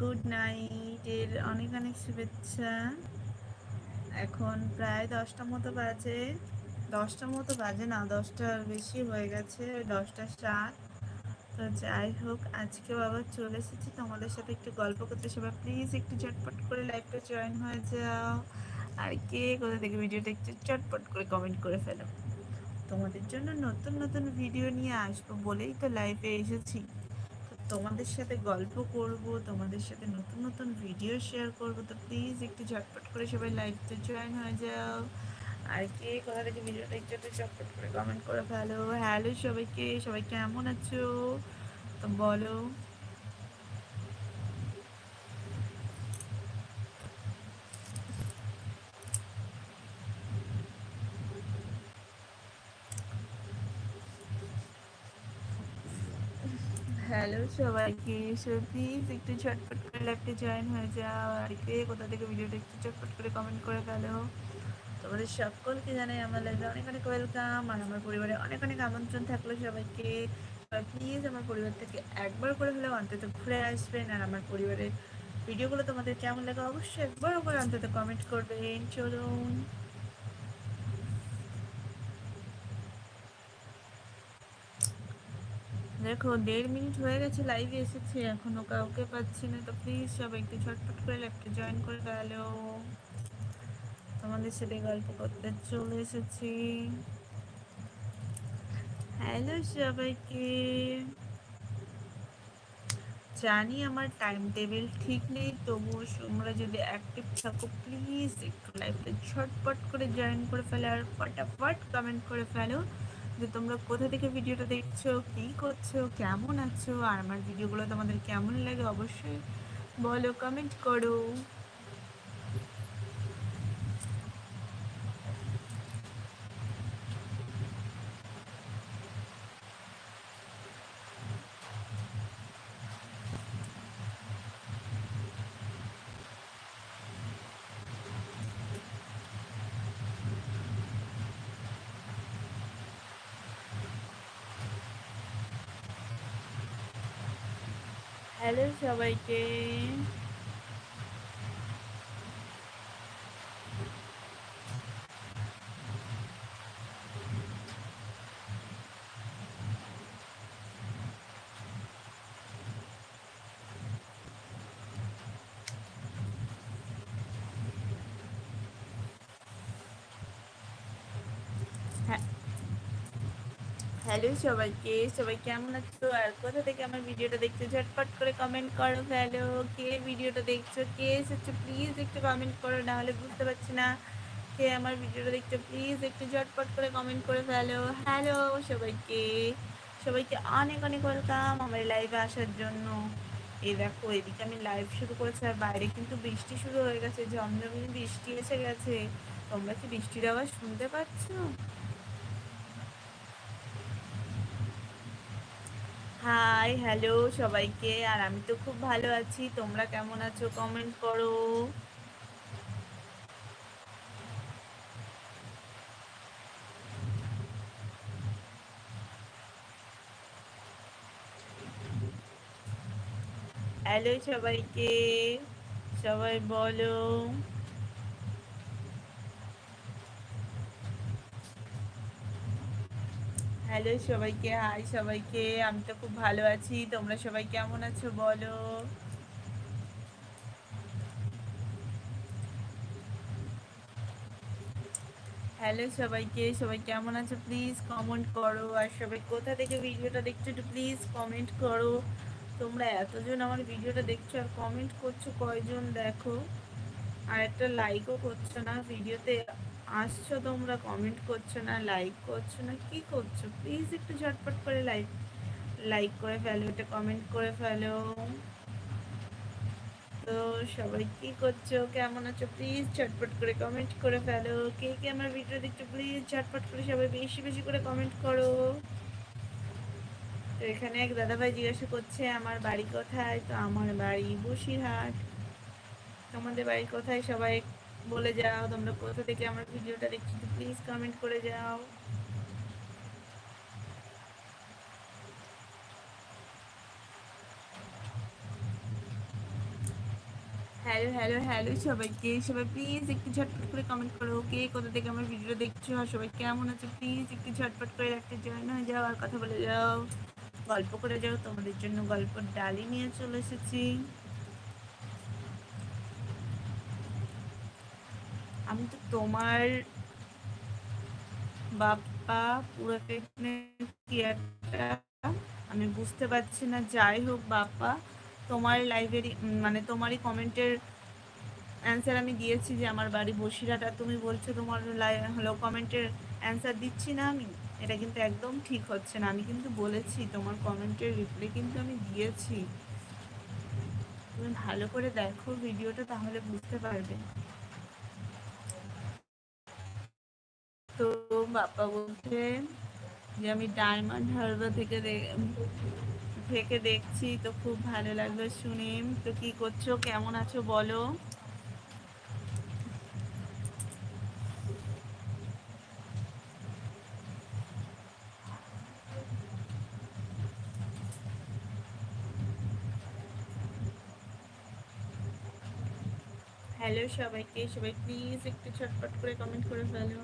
Good নাইটের অনেক অনেক শুভেচ্ছা। এখন প্রায় দশটা মতো বাজে। দশটা মতো বাজে না দশটার বেশি হয়ে গেছে, দশটা সাত। তো যাই হোক, আজকেও আবার চলে এসেছি তোমাদের সাথে একটু গল্প করতে। সবাই প্লিজ একটু চটপট করে লাইভটা জয়েন হয়ে যাও। আর কে কোথা থেকে ভিডিওটা একটু চটপট করে কমেন্ট করে ফেলো। তোমাদের জন্য নতুন নতুন ভিডিও নিয়ে আসব বলেই তো লাইভে এসেছি। তোমাদের সাথে গল্প করব, তোমাদের সাথে নতুন নতুন ভিডিও শেয়ার করব, তো প্লিজ একটু ঝটপট করে সবাই লাইভতে জয়েন হয়ে যাও। আর কে, কোথা থেকে ভিডিওটা একটু ঝটপট করে কমেন্ট করে ফেলো। হ্যালো সবাইকে, সবাই কেমন আছো? তো বলো। হ্যালো সবাইকে। সো প্লিজ একটু ঝটপট করে লাইভে জয়েন হয়ে যাও। আর কে কোথা থেকে ভিডিওটা একটু ঝটপট করে কমেন্ট করে ফেলো। তোমাদের সকলকে জানাই আমার লাইভে অনেক অনেক ওয়েলকাম আর আমার পরিবারে অনেক অনেক আমন্ত্রণ থাকল সবাইকে। প্লিজ আমার পরিবার থেকে একবার করে হলেও অন্তত ঘুরে আসবেন। আর আমার পরিবারের ভিডিওগুলো তোমাদের কেমন লাগে অবশ্যই একবার করে অন্তত কমেন্ট করবেন। চলুন। দেখো, দেড় মিনিট হয়ে গেছে লাইভে এসেছে, এখনও কাউকে পাচ্ছি না। তো প্লিজ সবাই একটু ছটফট করে লাইভটা জয়েন করে গেলো তোমাদের সাথে গল্প করতে চলে এসেছি। হ্যালো সবাইকে। জানি আমার টাইম টেবিল ঠিক নেই, তবুও তোমরা যদি অ্যাক্টিভ থাকো প্লিজ একটু লাইভটা ঝটপট করে জয়েন করে ফেলো আর ফটাফট কমেন্ট করে ফেলো। যে তোমরা কোথা থেকে ভিডিওটা দেখছ, কী করছ, কেমন আছো, আর আমার ভিডিওগুলো তোমাদের কেমন লাগে অবশ্যই বলো কমেন্ট করো। হ্যালো সবাইকে। হ্যালো সবাইকে, সবাই কেমন আছো? আর কোথা থেকে আমার ভিডিওটা দেখছ? ঝটপট করে কমেন্ট করো, হ্যালো। কে ভিডিওটা দেখছ? কে এসেছ? প্লিজ একটু কমেন্ট করো, না হলে বুঝতে পারছি না কে আমার ভিডিওটা দেখছ। প্লিজ একটু ঝটপট করে কমেন্ট করে ফেলো হ্যালো সবাইকে। সবাইকে অনেক অনেক ওয়েলকাম আমার লাইভে আসার জন্য। এই দেখো, এদিকে আমি লাইভ শুরু করেছি আর বাইরে কিন্তু বৃষ্টি শুরু হয়ে গেছে ঝমঝমি বৃষ্টি এসে গেছে। তোমরা কি বৃষ্টির আওয়াজ শুনতে পাচ্ছ? হাই হ্যালো সবাইকে। আর আমি তো খুব ভালো আছি। তোমরা কেমন আছো? কমেন্ট করো। হ্যালো সবাইকে। সবাই বলো। হ্যালো সবাইকে। হাই সবাইকে। আমি তো খুব ভালো আছি। তোমরা সবাই কেমন আছো, বলো? হ্যালো সবাইকে। সবাই কেমন আছো? প্লিজ কমেন্ট করো। আর সবাই কোথা থেকে ভিডিওটা দেখছ একটু প্লিজ কমেন্ট করো। তোমরা এতজন আমার ভিডিওটা দেখছ আর কমেন্ট করছ কয়জন, দেখো। আর একটা লাইকও করছ না ভিডিওতে। আসছো তোমরা কমেন্ট করছ না লাইক করছ না, কি করছ? প্লিজ একটু ঝটপট করে লাইক লাইক করে ফেলো এটা কমেন্ট করে ফেলো। তো সবাই কি করছ? কেমন আছো? প্লিজ ঝটপট করে কমেন্ট করে ফেলো। কে কে আমার ভিডিও দেখছ? প্লিজ ঝটপট করে সবাই বেশি বেশি করে কমেন্ট করো। তো এখানে এক দাদাভাই জিজ্ঞাসা করছে, আমার বাড়ি কোথায়? তো আমার বাড়ি বসিরহাট। তোমাদের বাড়ি কোথায়? সবাই বলে যাও, তোমরা কোথা থেকে আমার ভিডিওটা দেখছ প্লিজ কমেন্ট করে যাও। হ্যালো হ্যালো হ্যালো সবাইকে, সবাই প্লিজ একটু ঝটপট করে কমেন্ট করো, কে কোথা থেকে আমার ভিডিও দেখছ আর সবাই কেমন আছে? প্লিজ একটু ঝটপট করে একটা জয়েন হয়ে যাও আর কথা বলে যাও। গল্প করে যাও, তোমাদের জন্য গল্প ডালি নিয়ে চলে এসেছি। আমি তো তোমার বাপ্পা পুরো কি একটা আমি বুঝতে পারছি না। যাই হোক বাপ্পা, তোমার লাইব্রেরি মানে তোমারই কমেন্টের অ্যান্সার আমি দিয়েছি যে আমার বাড়ি বসিরাটা তুমি বলছো তোমার হলো কমেন্টের অ্যান্সার দিচ্ছি না আমি? এটা কিন্তু একদম ঠিক হচ্ছে না। আমি কিন্তু বলেছি, তোমার কমেন্টের রিপ্লাই কিন্তু আমি দিয়েছি। তুমি ভালো করে দেখো ভিডিওটা তাহলে বুঝতে পারবে। বাপ্পা বলছে যে আমি ডায়মন্ড হারবার থেকে থেকে দেখছি, তো খুব ভালো লাগল শুনে তো কি করছ? কেমন আছো বলো? হ্যালো সবাইকে, সবাই প্লিজ একটু ছটপট করে কমেন্ট করে ফেলো।